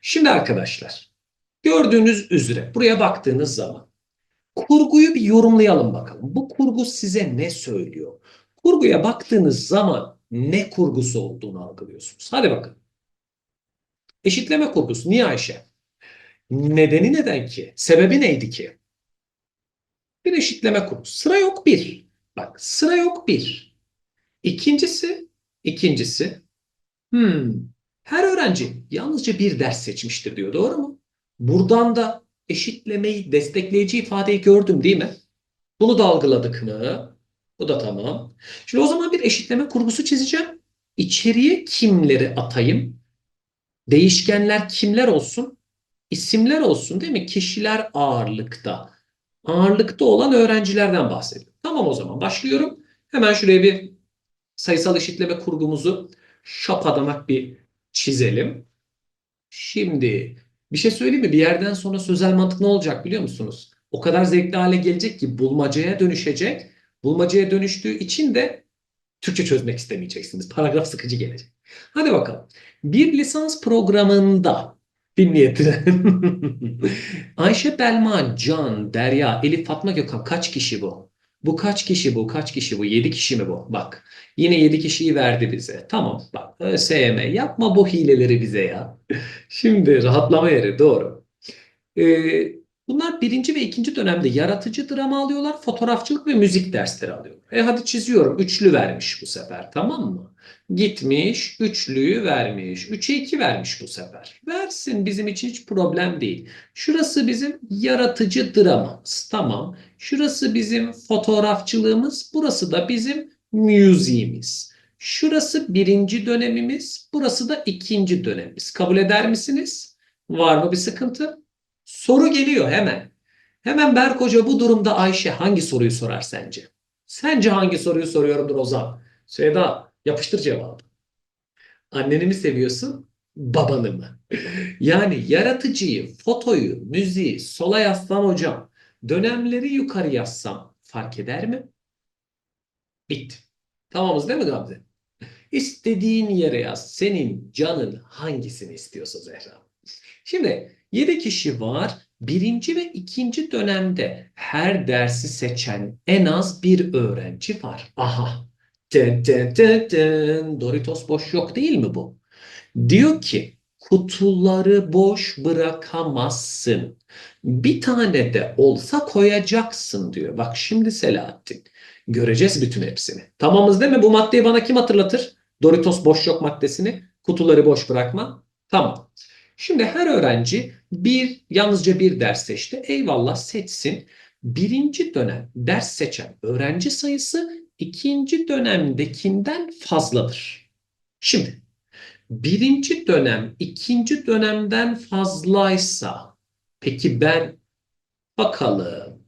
Şimdi arkadaşlar gördüğünüz üzere buraya baktığınız zaman kurguyu bir yorumlayalım bakalım. Bu kurgu size ne söylüyor? Kurguya baktığınız zaman ne kurgusu olduğunu algılıyorsunuz. Hadi bakın. Eşitleme kurgusu. Niye Ayşe? Nedeni neden ki? Sebebi neydi ki? Bir eşitleme kurgusu. Sıra yok bir. Bak sıra yok bir. İkincisi, ikincisi hmm, her öğrenci yalnızca bir ders seçmiştir diyor. Doğru mu? Buradan da eşitlemeyi destekleyici ifadeyi gördüm değil mi? Bunu da algıladık mı? Bu da tamam. Şimdi o zaman bir eşitleme kurgusu çizeceğim. İçeriye kimleri atayım? Değişkenler kimler olsun? İsimler olsun değil mi? Kişiler ağırlıkta. Ağırlıkta olan öğrencilerden bahsediyorum. Tamam o zaman başlıyorum. Hemen şuraya bir sayısal eşitleme kurgumuzu şapadanak bir çizelim. Şimdi bir şey söyleyeyim mi? Bir yerden sonra sözel mantık ne olacak biliyor musunuz? O kadar zevkli hale gelecek ki bulmacaya dönüşecek. Bulmacaya dönüştüğü için de Türkçe çözmek istemeyeceksiniz. Paragraf sıkıcı gelecek. Hadi bakalım. Bir lisans programında dinleyebilirim. Ayşe, Belma, Can, Derya, Elif, Fatma, Gökhan kaç kişi bu? Bu kaç kişi bu? Kaç kişi bu? 7 kişi mi bu? Bak. Yine 7 kişiyi verdi bize. Tamam bak. ÖSYM yapma bu hileleri bize ya. Şimdi rahatlama yeri doğru. Ee, bunlar birinci ve ikinci dönemde yaratıcı drama alıyorlar. Fotoğrafçılık ve müzik dersleri alıyorlar. E hadi çiziyorum. Üçlü vermiş bu sefer. Tamam mı? Gitmiş, üçlüyü vermiş. Üçe iki vermiş bu sefer. Versin bizim için hiç problem değil. Şurası bizim yaratıcı dramamız. Tamam. Şurası bizim fotoğrafçılığımız. Burası da bizim müziğimiz. Şurası birinci dönemimiz. Burası da ikinci dönemimiz. Kabul eder misiniz? Var mı bir sıkıntı? Soru geliyor hemen. Hemen Berk Hoca bu durumda Ayşe hangi soruyu sorar sence? Sence hangi soruyu soruyorumdur Ozan? Seda yapıştır cevabı. Anneni mi seviyorsun? Babanı mı? Yani yaratıcıyı, fotoyu, müziği sola yazsam hocam, dönemleri yukarı yazsam fark eder mi? Bitti. Tamamız değil mi Gamze? İstediğin yere yaz. Senin canın hangisini istiyorsa Zehra. Şimdi 7 kişi var. Birinci ve ikinci dönemde her dersi seçen en az bir öğrenci var. Aha. Tın tın tın tın. Doritos boş yok değil mi bu? Diyor ki kutuları boş bırakamazsın. Bir tane de olsa koyacaksın diyor. Bak şimdi Selahattin. Göreceğiz bütün hepsini. Tamamız değil mi? Bu maddeyi bana kim hatırlatır? Doritos boş yok maddesini. Kutuları boş bırakma. Tamam. Şimdi her öğrenci bir yalnızca bir ders seçti. Eyvallah seçsin. Birinci dönem ders seçen öğrenci sayısı ikinci dönemdekinden fazladır. Şimdi birinci dönem ikinci dönemden fazlaysa peki ben bakalım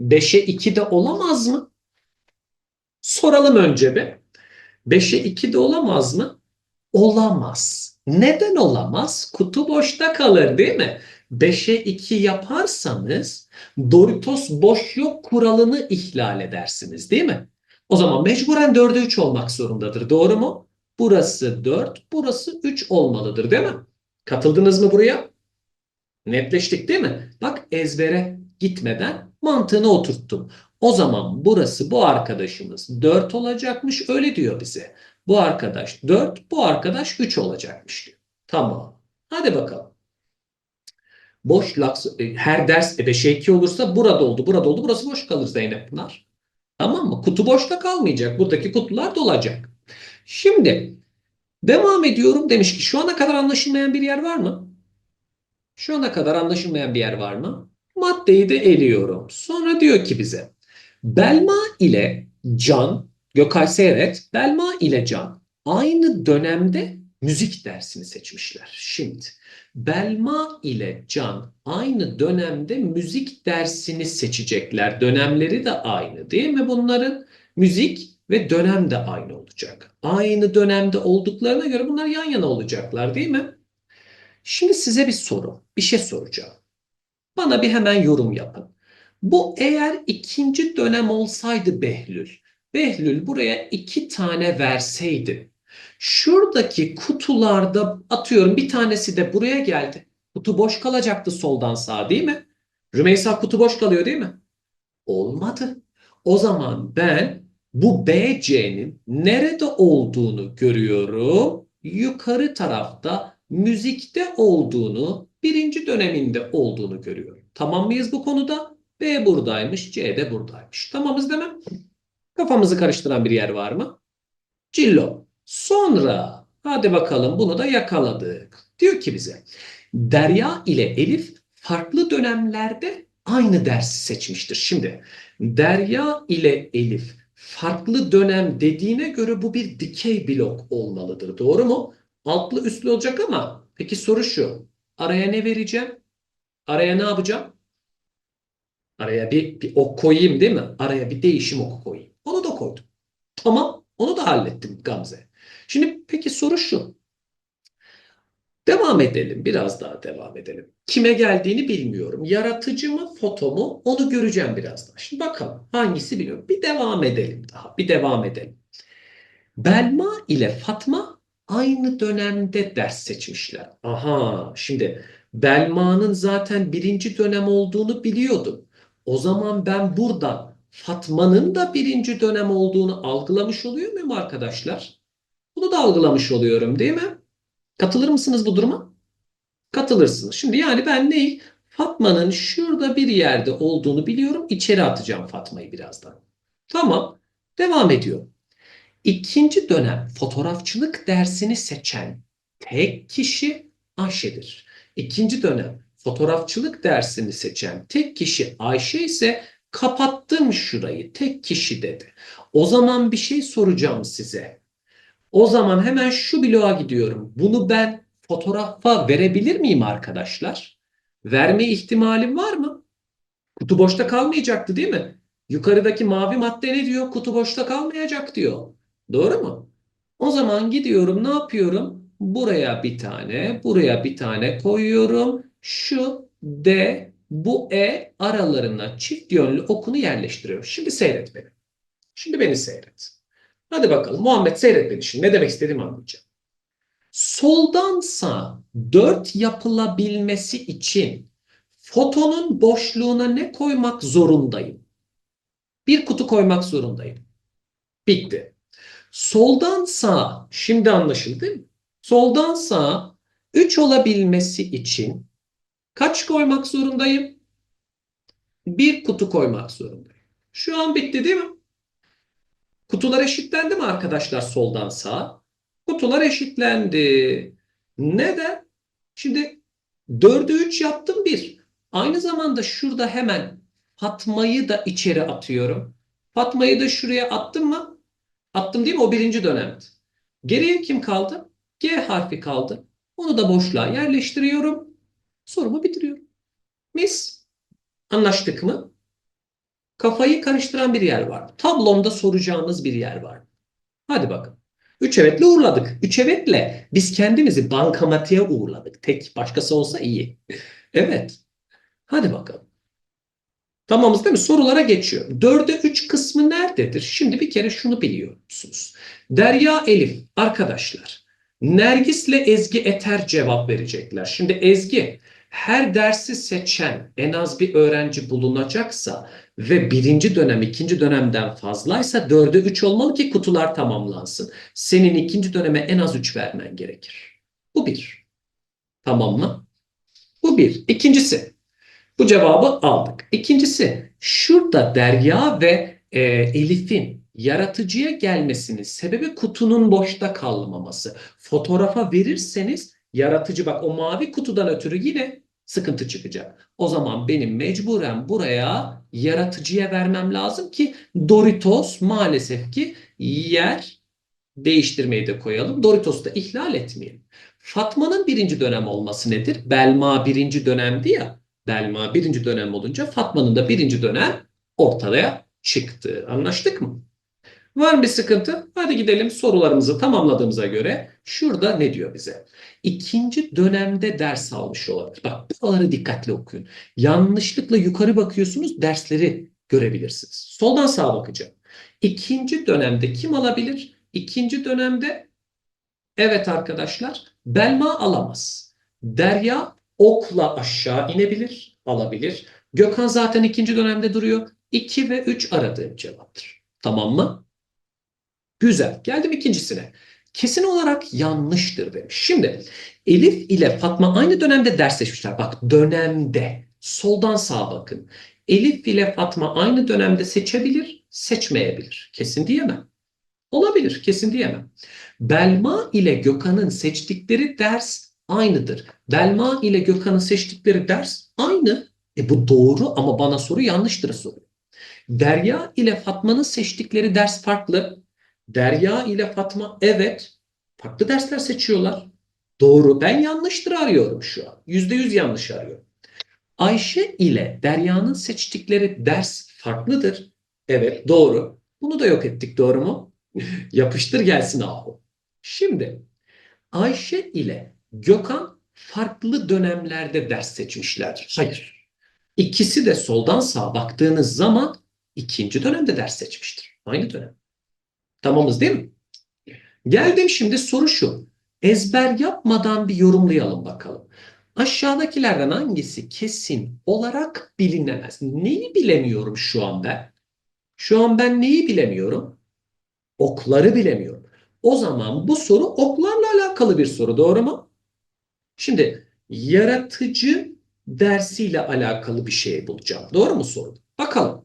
5'e 2 de olamaz mı? Soralım önce bir. 5'e 2 de olamaz mı? Olamaz. Neden olamaz? Kutu boşta kalır değil mi? 5'e 2 yaparsanız Doritos boş yok kuralını ihlal edersiniz değil mi? O zaman mecburen 4'e 3 olmak zorundadır. Doğru mu? Burası 4, burası 3 olmalıdır değil mi? Katıldınız mı buraya? Netleştik değil mi? Bak ezbere gitmeden mantığını oturttum. O zaman burası bu arkadaşımız 4 olacakmış öyle diyor bize. Bu arkadaş 4, bu arkadaş 3 olacakmış diyor. Tamam. Hadi bakalım. Boş laks, e, her ders 5'e 2 olursa burada oldu, burada oldu, burası boş kalır Zeynep Pınar. Tamam mı? Kutu boşta kalmayacak. Buradaki kutular dolacak. Şimdi devam ediyorum. Demiş ki şu ana kadar anlaşılmayan bir yer var mı? Şu ana kadar anlaşılmayan bir yer var mı? Maddeyi de eliyorum. Sonra diyor ki bize Belma ile Can, Gökay Seyret, Belma ile Can aynı dönemde müzik dersini seçmişler. Şimdi Belma ile Can aynı dönemde müzik dersini seçecekler. Dönemleri de aynı değil mi bunların? Müzik ve dönem de aynı olacak. Aynı dönemde olduklarına göre bunlar yan yana olacaklar değil mi? Şimdi size bir soru, bir şey soracağım. Bana bir hemen yorum yapın. Bu eğer ikinci dönem olsaydı Behlül, Behlül buraya iki tane verseydi Şuradaki kutularda atıyorum bir tanesi de buraya geldi. Kutu boş kalacaktı soldan sağa değil mi? Rümeysa kutu boş kalıyor değil mi? Olmadı. O zaman ben bu BC'nin nerede olduğunu görüyorum. Yukarı tarafta müzikte olduğunu, birinci döneminde olduğunu görüyorum. Tamam mıyız bu konuda? B buradaymış, C de buradaymış. Tamamız mi? Kafamızı karıştıran bir yer var mı? Cillo. Sonra hadi bakalım bunu da yakaladık. Diyor ki bize Derya ile Elif farklı dönemlerde aynı dersi seçmiştir. Şimdi Derya ile Elif farklı dönem dediğine göre bu bir dikey blok olmalıdır. Doğru mu? Altlı üstlü olacak ama peki soru şu. Araya ne vereceğim? Araya ne yapacağım? Araya bir, bir ok koyayım değil mi? Araya bir değişim oku koyayım. Onu da koydum. Tamam. Onu da hallettim Gamze. Şimdi peki soru şu. Devam edelim. Biraz daha devam edelim. Kime geldiğini bilmiyorum. Yaratıcı mı, foto mu? Onu göreceğim birazdan. Şimdi bakalım. Hangisi biliyorum. Bir devam edelim daha. Bir devam edelim. Belma ile Fatma aynı dönemde ders seçmişler. Aha, şimdi Belma'nın zaten birinci dönem olduğunu biliyordum. O zaman ben burada Fatma'nın da birinci dönem olduğunu algılamış oluyor muyum arkadaşlar? Bunu da algılamış oluyorum değil mi? Katılır mısınız bu duruma? Katılırsınız. Şimdi yani ben neyi? Fatma'nın şurada bir yerde olduğunu biliyorum. İçeri atacağım Fatma'yı birazdan. Tamam. Devam ediyorum. İkinci dönem fotoğrafçılık dersini seçen tek kişi Ayşe'dir. İkinci dönem fotoğrafçılık dersini seçen tek kişi Ayşe ise kapattım şurayı tek kişi dedi. O zaman bir şey soracağım size. O zaman hemen şu bloğa gidiyorum. Bunu ben fotoğrafa verebilir miyim arkadaşlar? Verme ihtimalim var mı? Kutu boşta kalmayacaktı değil mi? Yukarıdaki mavi madde ne diyor? Kutu boşta kalmayacak diyor. Doğru mu? O zaman gidiyorum ne yapıyorum? Buraya bir tane, buraya bir tane koyuyorum. Şu D, bu E aralarına çift yönlü okunu yerleştiriyorum. Şimdi seyret beni. Şimdi beni seyret. Hadi bakalım Muhammed seyret beni şimdi. Ne demek istediğimi anlayacağım. Soldan sağa dört yapılabilmesi için fotonun boşluğuna ne koymak zorundayım? Bir kutu koymak zorundayım. Bitti. Soldan sağa şimdi anlaşıldı değil mi? Soldan sağa 3 olabilmesi için kaç koymak zorundayım? Bir kutu koymak zorundayım. Şu an bitti değil mi? Kutular eşitlendi mi arkadaşlar soldan sağa? Kutular eşitlendi. Neden? Şimdi 4'ü 3 yaptım 1. Aynı zamanda şurada hemen Fatma'yı da içeri atıyorum. Fatma'yı da şuraya attım mı? Attım değil mi? O birinci dönemdi. Geriye kim kaldı? G harfi kaldı. Onu da boşluğa yerleştiriyorum. Sorumu bitiriyorum. Mis. Anlaştık mı? Kafayı karıştıran bir yer var. Tablomda soracağınız bir yer var. Hadi bakalım. Üç evetle uğurladık. Üç evetle biz kendimizi bankamatiğe uğurladık. Tek başkası olsa iyi. Evet. Hadi bakalım. Tamamız değil mi? Sorulara geçiyor. Dörde üç kısmı nerededir? Şimdi bir kere şunu biliyor musunuz? Derya Elif arkadaşlar. Nergis'le Ezgi Eter cevap verecekler. Şimdi Ezgi her dersi seçen en az bir öğrenci bulunacaksa ve birinci dönem ikinci dönemden fazlaysa dörde üç olmalı ki kutular tamamlansın. Senin ikinci döneme en az üç vermen gerekir. Bu bir. Tamam mı? Bu bir. İkincisi. Bu cevabı aldık. İkincisi şurada Derya ve e, Elif'in yaratıcıya gelmesinin sebebi kutunun boşta kalmaması. Fotoğrafa verirseniz yaratıcı bak o mavi kutudan ötürü yine sıkıntı çıkacak. O zaman benim mecburen buraya yaratıcıya vermem lazım ki Doritos maalesef ki yer değiştirmeyi de koyalım. Doritos'u da ihlal etmeyelim. Fatma'nın birinci dönem olması nedir? Belma birinci dönemdi ya. Belma birinci dönem olunca Fatma'nın da birinci dönem ortaya çıktı. Anlaştık mı? Var mı bir sıkıntı? Hadi gidelim sorularımızı tamamladığımıza göre şurada ne diyor bize? İkinci dönemde ders almış olabilir. Bak buraları dikkatli okuyun. Yanlışlıkla yukarı bakıyorsunuz dersleri görebilirsiniz. Soldan sağa bakacağım. İkinci dönemde kim alabilir? İkinci dönemde Evet arkadaşlar, Belma alamaz. Derya okla aşağı inebilir, alabilir. Gökhan zaten ikinci dönemde duruyor. 2 ve 3 aradığım cevaptır. Tamam mı? Güzel. Geldim ikincisine. Kesin olarak yanlıştır demiş. Şimdi Elif ile Fatma aynı dönemde ders seçmişler. Bak dönemde. Soldan sağa bakın. Elif ile Fatma aynı dönemde seçebilir, seçmeyebilir. Kesin diyemem. Olabilir, kesin diyemem. Belma ile Gökhan'ın seçtikleri ders aynıdır. Belma ile Gökhan'ın seçtikleri ders aynı. E bu doğru ama bana soru yanlıştır soruyor. Derya ile Fatma'nın seçtikleri ders farklı. Derya ile Fatma evet farklı dersler seçiyorlar. Doğru. Ben yanlıştır arıyorum şu an. Yüzde yüz yanlış arıyorum. Ayşe ile Derya'nın seçtikleri ders farklıdır. Evet doğru. Bunu da yok ettik doğru mu? Yapıştır gelsin ahu. Şimdi Ayşe ile Gökhan farklı dönemlerde ders seçmişlerdir. Hayır. İkisi de soldan sağa baktığınız zaman ikinci dönemde ders seçmiştir. Aynı dönem. Tamamız değil mi? Geldim şimdi soru şu. Ezber yapmadan bir yorumlayalım bakalım. Aşağıdakilerden hangisi kesin olarak bilinemez? Neyi bilemiyorum şu an ben? Şu an ben neyi bilemiyorum? Okları bilemiyorum. O zaman bu soru oklarla alakalı bir soru, doğru mu? Şimdi yaratıcı dersiyle alakalı bir şey bulacağım. Doğru mu soru? Bakalım.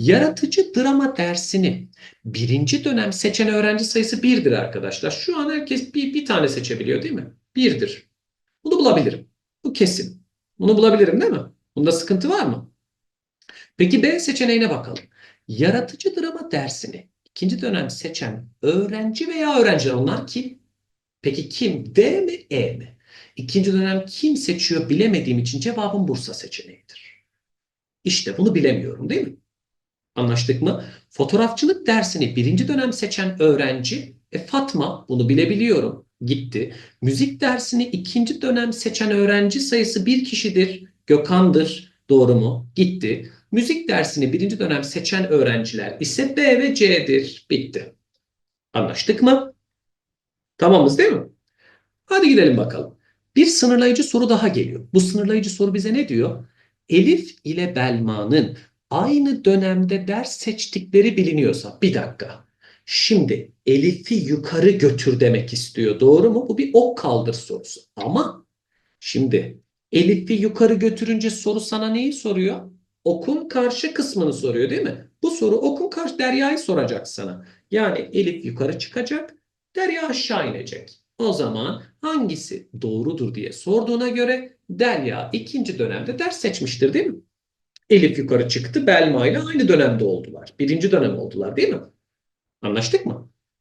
Yaratıcı drama dersini birinci dönem seçen öğrenci sayısı birdir arkadaşlar. Şu an herkes bir, bir tane seçebiliyor değil mi? Birdir. Bunu bulabilirim. Bu kesin. Bunu bulabilirim değil mi? Bunda sıkıntı var mı? Peki B seçeneğine bakalım. Yaratıcı drama dersini ikinci dönem seçen öğrenci veya öğrenciler onlar kim? Peki kim? D mi E mi? İkinci dönem kim seçiyor bilemediğim için cevabım Bursa seçeneğidir. İşte bunu bilemiyorum değil mi? Anlaştık mı? Fotoğrafçılık dersini birinci dönem seçen öğrenci e Fatma bunu bilebiliyorum gitti. Müzik dersini ikinci dönem seçen öğrenci sayısı bir kişidir. Gökhan'dır. Doğru mu? Gitti. Müzik dersini birinci dönem seçen öğrenciler ise B ve C'dir. Bitti. Anlaştık mı? Tamamız değil mi? Hadi gidelim bakalım. Bir sınırlayıcı soru daha geliyor. Bu sınırlayıcı soru bize ne diyor? Elif ile Belma'nın aynı dönemde ders seçtikleri biliniyorsa bir dakika. Şimdi Elif'i yukarı götür demek istiyor. Doğru mu? Bu bir ok kaldır sorusu. Ama şimdi Elif'i yukarı götürünce soru sana neyi soruyor? Okun karşı kısmını soruyor değil mi? Bu soru okun karşı Derya'yı soracak sana. Yani Elif yukarı çıkacak, Derya aşağı inecek. O zaman hangisi doğrudur diye sorduğuna göre Derya ikinci dönemde ders seçmiştir değil mi? Elif yukarı çıktı, Belma ile aynı dönemde oldular. Birinci dönem oldular değil mi? Anlaştık mı?